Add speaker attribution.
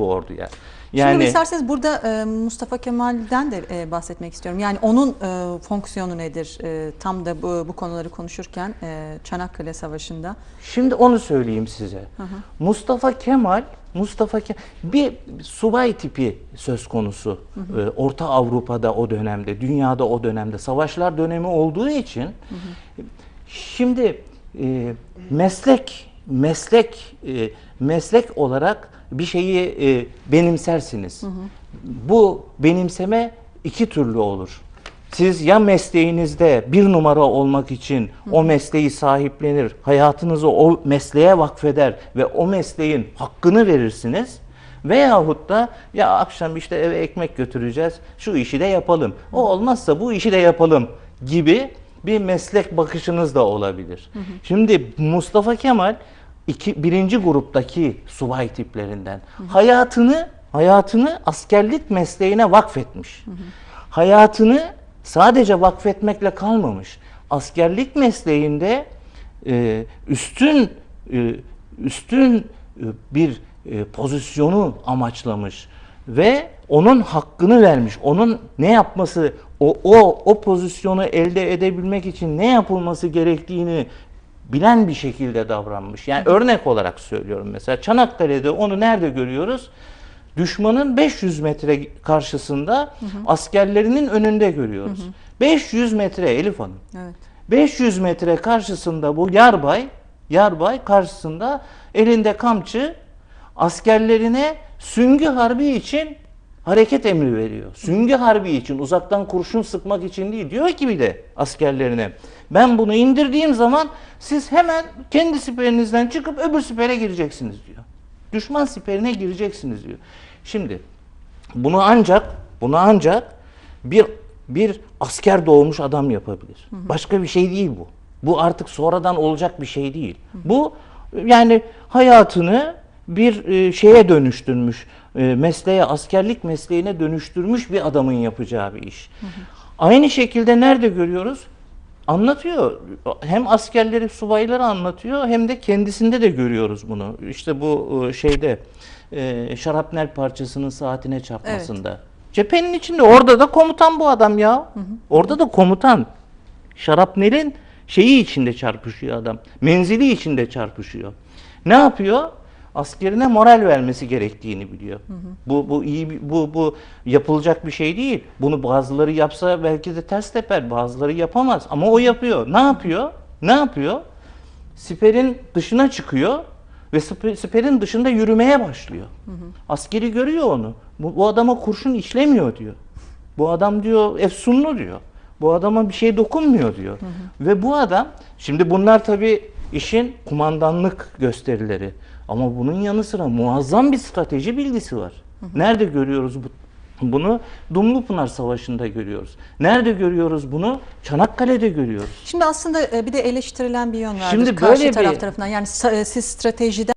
Speaker 1: bu orduya.
Speaker 2: Şimdi
Speaker 1: Yani
Speaker 2: isterseniz burada e, Mustafa Kemal'den de e, bahsetmek istiyorum. Yani onun e, fonksiyonu nedir? E, tam da bu, bu konuları konuşurken e, Çanakkale Savaşı'nda.
Speaker 1: Şimdi onu söyleyeyim size. Mustafa Kemal, Mustafa Ke- bir subay tipi söz konusu. Ee, Orta Avrupa'da o dönemde, dünyada o dönemde savaşlar dönemi olduğu için şimdi e, meslek meslek e, meslek olarak bir şeyi e, benimsersiniz. Bu benimseme iki türlü olur. Siz ya mesleğinizde bir numara olmak için o mesleği sahiplenir, hayatınızı o mesleğe vakfeder ve o mesleğin hakkını verirsiniz. Veyahut da ya akşam işte eve ekmek götüreceğiz, şu işi de yapalım. O olmazsa bu işi de yapalım gibi bir meslek bakışınız da olabilir. Şimdi Mustafa Kemal iki, birinci gruptaki subay tiplerinden. Hayatını hayatını askerlik mesleğine vakfetmiş. Hayatını sadece vakfetmekle kalmamış. Askerlik mesleğinde e, üstün e, üstün e, bir e, pozisyonu amaçlamış ve onun hakkını vermiş. Onun ne yapması o o o pozisyonu elde edebilmek için ne yapılması gerektiğini bilen bir şekilde davranmış. Yani örnek olarak söylüyorum mesela Çanakkale'de onu nerede görüyoruz? Düşmanın 500 metre karşısında askerlerinin önünde görüyoruz. 500 metre Elif Hanım.
Speaker 2: Evet.
Speaker 1: 500 metre karşısında bu yarbay, yarbay karşısında elinde kamçı askerlerine süngü harbi için hareket emri veriyor. Süngü harbi için uzaktan kurşun sıkmak için değil. Diyor ki bir de askerlerine ben bunu indirdiğim zaman siz hemen kendi siperinizden çıkıp öbür sipere gireceksiniz diyor. Düşman siperine gireceksiniz diyor. Şimdi bunu ancak bunu ancak bir bir asker doğmuş adam yapabilir. Başka bir şey değil bu. Bu artık sonradan olacak bir şey değil. Bu yani hayatını bir e, şeye dönüştürmüş, mesleğe, askerlik mesleğine dönüştürmüş bir adamın yapacağı bir iş. Aynı şekilde nerede görüyoruz? Anlatıyor. Hem askerleri, subayları anlatıyor hem de kendisinde de görüyoruz bunu. İşte bu e, şeyde e, şarapnel parçasının saatine çarpmasında. Cephenin içinde orada da komutan bu adam ya. Orada da komutan. Şarapnelin şeyi içinde çarpışıyor adam. Menzili içinde çarpışıyor. Ne yapıyor? Askerine moral vermesi gerektiğini biliyor. Bu bu iyi bu bu yapılacak bir şey değil. Bunu bazıları yapsa belki de ters teper, bazıları yapamaz ama o yapıyor. Ne yapıyor? Ne yapıyor? Siperin dışına çıkıyor ve sipe- siperin dışında yürümeye başlıyor. Askeri görüyor onu. Bu, bu adama kurşun işlemiyor diyor. Bu adam diyor efsunlu diyor. Bu adama bir şey dokunmuyor diyor. Ve bu adam şimdi bunlar tabii işin kumandanlık gösterileri. Ama bunun yanı sıra muazzam bir strateji bilgisi var. Nerede görüyoruz bu, bunu? Dumlupınar Savaşı'nda görüyoruz. Nerede görüyoruz bunu? Çanakkale'de görüyoruz.
Speaker 2: Şimdi aslında e, bir de eleştirilen bir yön var.
Speaker 1: Şimdi
Speaker 2: Karşı
Speaker 1: böyle
Speaker 2: taraf
Speaker 1: bir-
Speaker 2: tarafından. Yani e, siz stratejiden